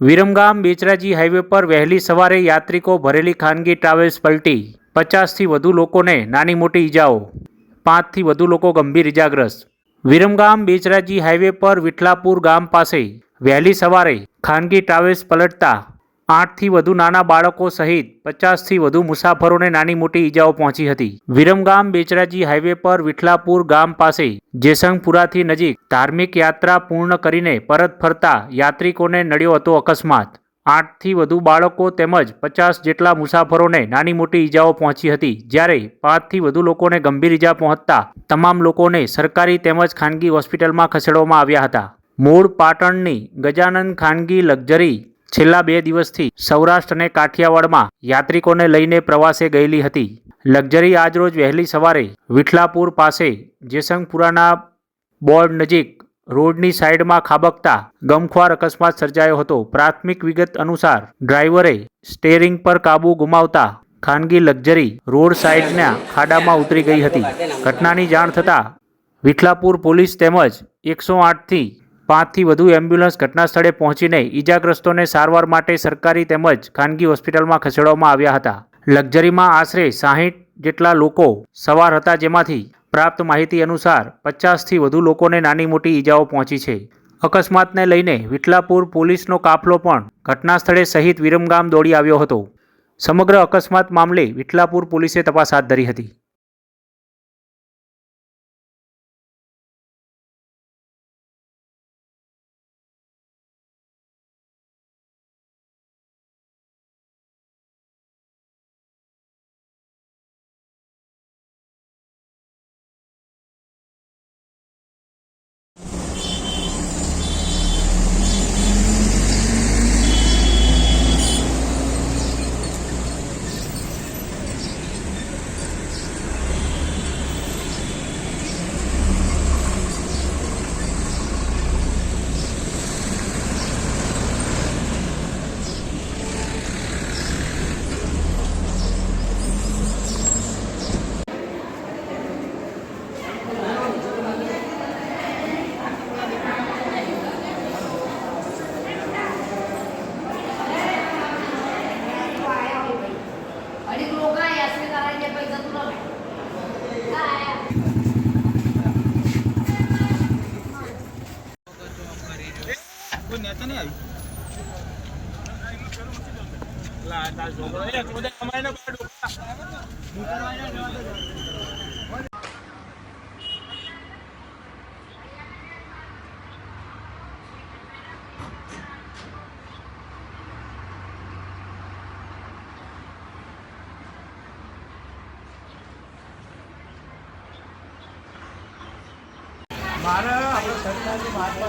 Viramgam Becharaji highway પર વહેલી સવારે યાત્રિકો ભરેલી ખાનગી ટ્રાવેલ્સ પલટી. પચાસથી વધુ લોકોને નાની મોટી ઈજાઓ. પાંચથી વધુ લોકો ગંભીર ઈજાગ્રસ્ત. વિરમગામ બેચરાજી હાઈવે પર વિઠલાપુર ગામ પાસે વહેલી સવારે ખાનગી ટ્રાવેલ્સ પલટતા આઠથી વધુ નાના બાળકો સહિત પચાસથી વધુ મુસાફરોને નાની મોટી ઈજાઓ પહોંચી હતી. વિરમગામ બેચરાજી હાઈવે પર વિઠલાપુર ગામ પાસે જેસંગપુરાથી નજીક ધાર્મિક યાત્રા પૂર્ણ કરીને પરત ફરતા યાત્રિકોને નડ્યો હતો અકસ્માત. આઠથી વધુ બાળકો તેમજ પચાસ જેટલા મુસાફરોને નાની મોટી ઈજાઓ પહોંચી હતી, જ્યારે પાંચથી વધુ લોકોને ગંભીર ઈજા પહોંચતા તમામ લોકોને સરકારી તેમજ ખાનગી હોસ્પિટલમાં ખસેડવામાં આવ્યા હતા. મૂળ પાટણની ગજાનંદ ખાનગી લક્ઝરી છેલ્લા બે દિવસથી સૌરાષ્ટ્ર અને કાઠિયાવાડમાં યાત્રિકોને લઈને પ્રવાસે ગયેલી હતી. લક્ઝરી આજરોજ વહેલી સવારે વિઠલાપુર પાસે જેસંગપુરાના બોર્ડ નજીક રોડની સાઈડમાં ખાબકતા ગમખ્વાર અકસ્માત સર્જાયો હતો. પ્રાથમિક વિગત અનુસાર ડ્રાઈવરે સ્ટેરિંગ પર કાબુ ગુમાવતા ખાનગી લક્ઝરી રોડ સાઈડના ખાડામાં ઉતરી ગઈ હતી. ઘટનાની જાણ થતાં વિઠલાપુર પોલીસ તેમજ એકસો આઠથી પાંચથી વધુ એમ્બ્યુલન્સ ઘટના સ્થળે પહોંચીને ઈજાગ્રસ્તોને સારવાર માટે સરકારી તેમજ ખાનગી હોસ્પિટલમાં ખસેડવામાં આવ્યા હતા. લક્ઝરીમાં આશરે સાહીઠ જેટલા લોકો સવાર હતા જેમાંથી પ્રાપ્ત માહિતી અનુસાર પચાસથી વધુ લોકોને નાની મોટી ઈજાઓ પહોંચી છે. અકસ્માતને લઈને વિઠલાપુર પોલીસનો કાફલો પણ ઘટના સ્થળે સહિત વિરમગામ દોડી આવ્યો હતો. સમગ્ર અકસ્માત મામલે વિઠલાપુર પોલીસે તપાસ હાથ ધરી હતી. કોઈ નેતા નહીં આવી? લા, તાર છોકરો એ બધા કમાઈને પાડું. મારે આપણે સરકાર જે મહાત્મા